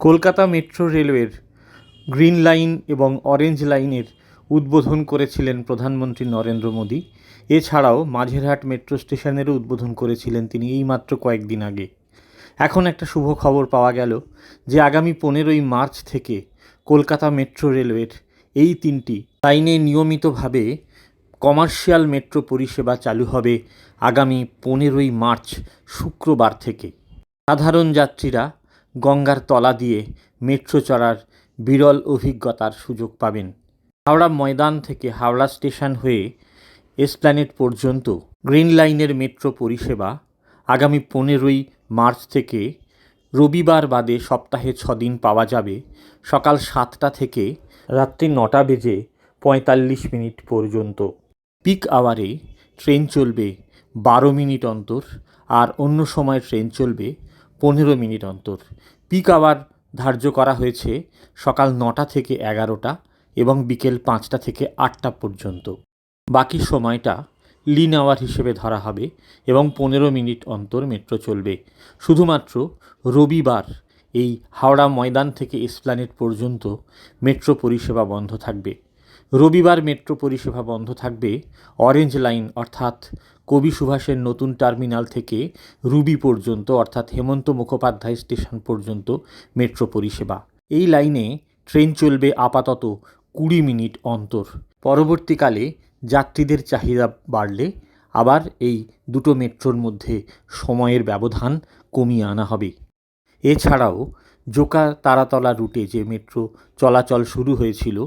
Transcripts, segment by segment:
Kolkata metro রেলওয়ের green line এবং orange লাইনের উদ্বোধন করেছিলেন প্রধানমন্ত্রী নরেন্দ্র মোদী। এছাড়াও মাঝেরহাট মেট্রো স্টেশনেরও উদ্বোধন করেছিলেন তিনি এইমাত্র কয়েকদিন আগে। এখন একটা শুভ খবর পাওয়া গেল যে আগামী পনেরোই মার্চ থেকে কলকাতা মেট্রো রেলওয়ের এই তিনটি লাইনে নিয়মিতভাবে কমার্শিয়াল মেট্রো পরিষেবা চালু হবে আগামী পনেরোই মার্চ শুক্রবার থেকে। সাধারণ যাত্রীরা গঙ্গার তলা দিয়ে মেট্রো চড়ার বিরল অভিজ্ঞতার সুযোগ পাবেন। হাওড়া ময়দান থেকে হাওড়া স্টেশন হয়ে এসপ্ল্যানেড পর্যন্ত গ্রিন লাইনের মেট্রো পরিষেবা আগামী পনেরোই মার্চ থেকে রবিবার বাদে সপ্তাহে ছদিন পাওয়া যাবে। সকাল সাতটা থেকে রাত্রি নটা বেজে পঁয়তাল্লিশ মিনিট পর্যন্ত। পিক আওয়ারে ট্রেন চলবে বারো মিনিট অন্তর আর অন্য সময় ট্রেন চলবে পনেরো মিনিট অন্তর। পিক আওয়ার ধার্য করা হয়েছে সকাল নটা থেকে এগারোটা এবং বিকেল পাঁচটা থেকে আটটা পর্যন্ত। বাকি সময়টা লিন আওয়ার হিসেবে ধরা হবে এবং পনেরো মিনিট অন্তর মেট্রো চলবে। শুধুমাত্র রবিবার এই হাওড়া ময়দান থেকে এসপ্ল্যানেড পর্যন্ত মেট্রো পরিষেবা বন্ধ থাকবে। রবিবার মেট্রো পরিষেবা বন্ধ থাকবে অরেঞ্জ লাইন অর্থাৎ কবি সুভাষের নতুন টার্মিনাল থেকে রুবি পর্যন্ত, অর্থাৎ হেমন্ত মুখোপাধ্যায় স্টেশন পর্যন্ত মেট্রো পরিষেবা। এই লাইনে ট্রেন চলবে আপাতত কুড়ি মিনিট অন্তর। পরবর্তীকালে যাত্রীদের চাহিদা বাড়লে আবার এই দুটো মেট্রোর মধ্যে সময়ের ব্যবধান কমিয়ে আনা হবে। এছাড়াও জোকা তারাতলা রুটে যে মেট্রো চলাচল শুরু হয়েছিল,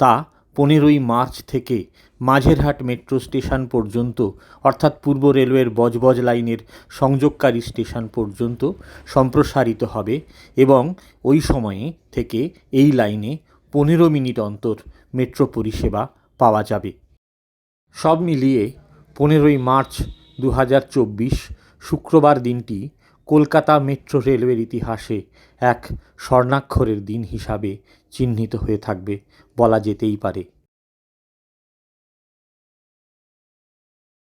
তা পনেরোই মার্চ থেকে মাঝেরহাট মেট্রো স্টেশন পর্যন্ত, অর্থাৎ পূর্ব রেলওয়ের বজবজ লাইনের সংযোগকারী স্টেশন পর্যন্ত সম্প্রসারিত হবে এবং ওই সময়ে থেকে এই লাইনে পনেরো মিনিট অন্তর মেট্রো পরিষেবা পাওয়া যাবে। সব মিলিয়ে পনেরোই মার্চ দু হাজার চব্বিশ শুক্রবার দিনটি কলকাতা মেট্রো রেলওয়ের ইতিহাসে এক স্বর্ণাক্ষরের দিন হিসাবে চিহ্নিত হয়ে থাকবে বলা যেতেই পারে।